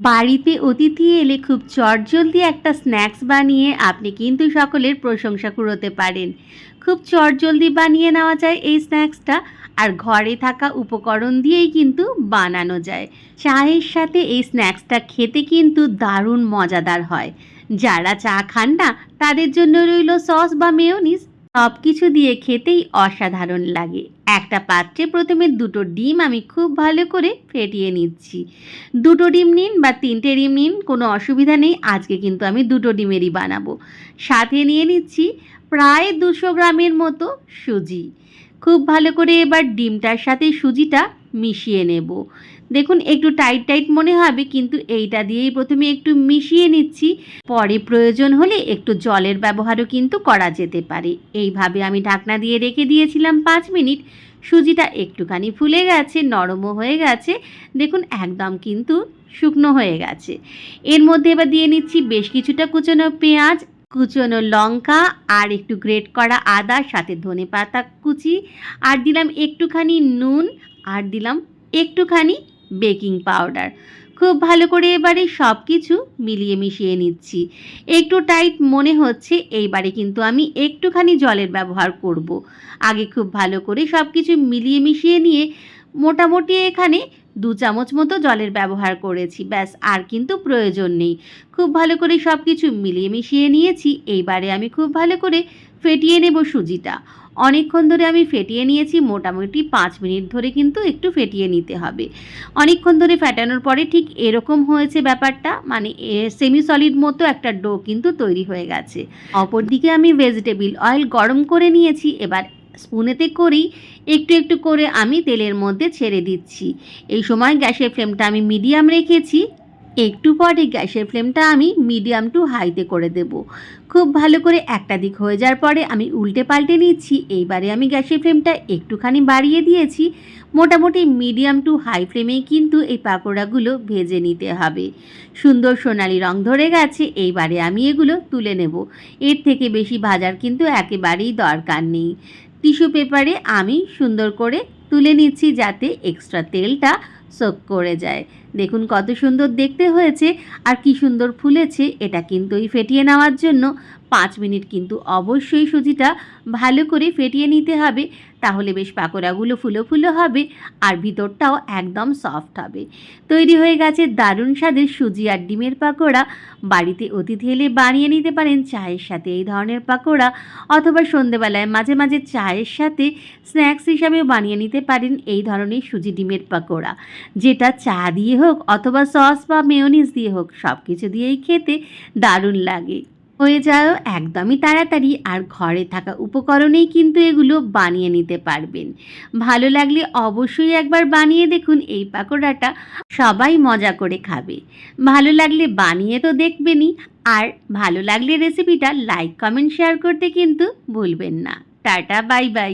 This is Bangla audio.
বাড়িতে অতিথি এলে খুব চটজলদি একটা স্ন্যাক্স বানিয়ে আপনি কিন্তু সকলের প্রশংসা কুড়োতে পারেন। খুব চটজলদি বানিয়ে নেওয়া যায় এই স্ন্যাক্সটা আর ঘরে থাকা উপকরণ দিয়েই কিন্তু বানানো যায়। চায়ের সাথে এই স্ন্যাক্সটা খেতে কিন্তু দারুণ মজাদার হয়। যারা চা খান না, তাদের জন্য রইল সস বা মেয়োনিজ সব কিছু দিয়ে খেতেই অসাধারণ লাগে। একটা পাত্রে প্রথমে দুটো ডিম আমি খুব ভালো করে ফেটিয়ে নিচ্ছি। দুটো ডিম নিন বা তিনটে ডিম নিন, কোনো অসুবিধা নেই। আজকে কিন্তু আমি দুটো ডিমেরই বানাবো। সাথে নিয়ে নিচ্ছি প্রায় দুশো গ্রামের মতো সুজি। খুব ভালো করে এবার ডিমটার সাথে সুজিটা মিশিয়ে নেব। দেখুন, একটু টাইট টাইট মনে হবে, কিন্তু এইটা দিয়েই প্রথমে একটু মিশিয়ে নিচ্ছি। পরে প্রয়োজন হলে একটু জলের ব্যবহারও কিন্তু করা যেতে পারে। এইভাবে আমি ঢাকনা দিয়ে রেখে দিয়েছিলাম পাঁচ মিনিট। সুজিটা একটুখানি ফুলে গেছে, নরমও হয়ে গেছে। দেখুন, একদম কিন্তু শুকনো হয়ে গেছে। এর মধ্যে এবার দিয়ে নিচ্ছি বেশ কিছুটা কুচনো পেঁয়াজ কুচনো লঙ্কা আর একটু গ্রেট করা আদা, সাথে ধনে পাতা কুচি, আর দিলাম একটুখানি নুন, আর দিলাম একটুখানি বেকিং পাউডার খুব ভালো করে এবারে সব কিছু মিলিয়ে মিশিয়ে নিচ্ছি একটু টাইট মনে হচ্ছে, এইবারে কিন্তু আমি একটুখানি জলের ব্যবহার করব। আগে খুব ভালো করে সব কিছু মিলিয়ে মিশিয়ে নিয়ে মোটামুটি এখানে দু চামচ মতো জলের ব্যবহার করেছি। ব্যাস, আর কিন্তু প্রয়োজন নেই। খুব ভালো করে সব কিছু মিলিয়ে মিশিয়ে নিয়েছি। এইবারে আমি খুব ভালো করে ফেটিয়ে নেব সুজিটা। অনেকক্ষণ ধরে আমি ফেটিয়ে নিয়েছি, মোটামুটি পাঁচ মিনিট ধরে কিন্তু একটু ফেটিয়ে নিতে হবে। অনেকক্ষণ ধরে ফেটানোর পরে ঠিক এরকম হয়েছে ব্যাপারটা মানে সেমি সলিড মতো একটা ডো কিন্তু তৈরি হয়ে গেছে। অপরদিকে আমি ভেজিটেবিল অয়েল গরম করে নিয়েছি। এবার স্পুনেতে করেই একটু একটু করে আমি তেলের মধ্যে ছেড়ে দিচ্ছি। এই সময় গ্যাসের ফ্লেমটা আমি মিডিয়াম রেখেছি, একটু পরে গ্যাসের ফ্লেমটা আমি মিডিয়াম টু হাইতে করে দেব। খুব ভালো করে একটা দিক হয়ে যাওয়ার পরে আমি উল্টে পাল্টে নিচ্ছি, এইবারে আমি গ্যাসের ফ্লেমটা একটুখানি বাড়িয়ে দিয়েছি। মোটামুটি মিডিয়াম টু হাই ফ্লেমেই কিন্তু এই পাকোড়াগুলো ভেজে নিতে হবে। সুন্দর সোনালি রং ধরে গেছে, এইবারে আমি এগুলো তুলে নেব। এর থেকে বেশি ভাজার কিন্তু একেবারেই দরকার নেই। টিস্যু পেপারে আমি সুন্দর করে তুলে নিচ্ছি যাতে এক্সট্রা তেলটা সোক করে যায়। দেখুন কত সুন্দর দেখতে হয়েছে আর কি সুন্দর ফুলেছে, এটা কিন্তু এই ফেটিয়ে নেওয়ার জন্য পাঁচ মিনিট কিন্তু অবশ্যই সুজিটা ভালো করে ফেটিয়ে নিতে হবে, তাহলে বেশ পাকোড়াগুলো ফুলো ফুলো হবে আর ভিতরটাও একদম সফট হবে। তৈরি হয়ে গেছে দারুণ স্বাদের সুজি আর ডিমের পাকোড়া। বাড়িতে অতিথি এলে বানিয়ে নিতে পারেন চায়ের সাথে এই ধরনের পাকোড়া অথবা সন্ধেবেলায় মাঝে মাঝে চায়ের সাথে স্ন্যাক্স হিসাবেও বানিয়ে নিতে পারেন এই ধরনের সুজি ডিমের পাকোড়া। যেটা চা দিয়ে হোক অথবা সস বা মেয়োনিজ দিয়ে হোক সব কিছু দিয়েই খেতে দারুণ লাগে। হয়ে যাও একদমই তাড়াতাড়ি আর ঘরে থাকা উপকরণেই কিন্তু এগুলো বানিয়ে নিতে পারবেন। ভালো লাগলে অবশ্যই একবার বানিয়ে দেখুন এই পাকোড়াটা, সবাই মজা করে খাবে। ভালো লাগলে বানিয়ে তো দেখবেনই, আর ভালো লাগলে রেসিপিটা লাইক, কমেন্ট, শেয়ার করতে কিন্তু ভুলবেন না। Tata, bye bye.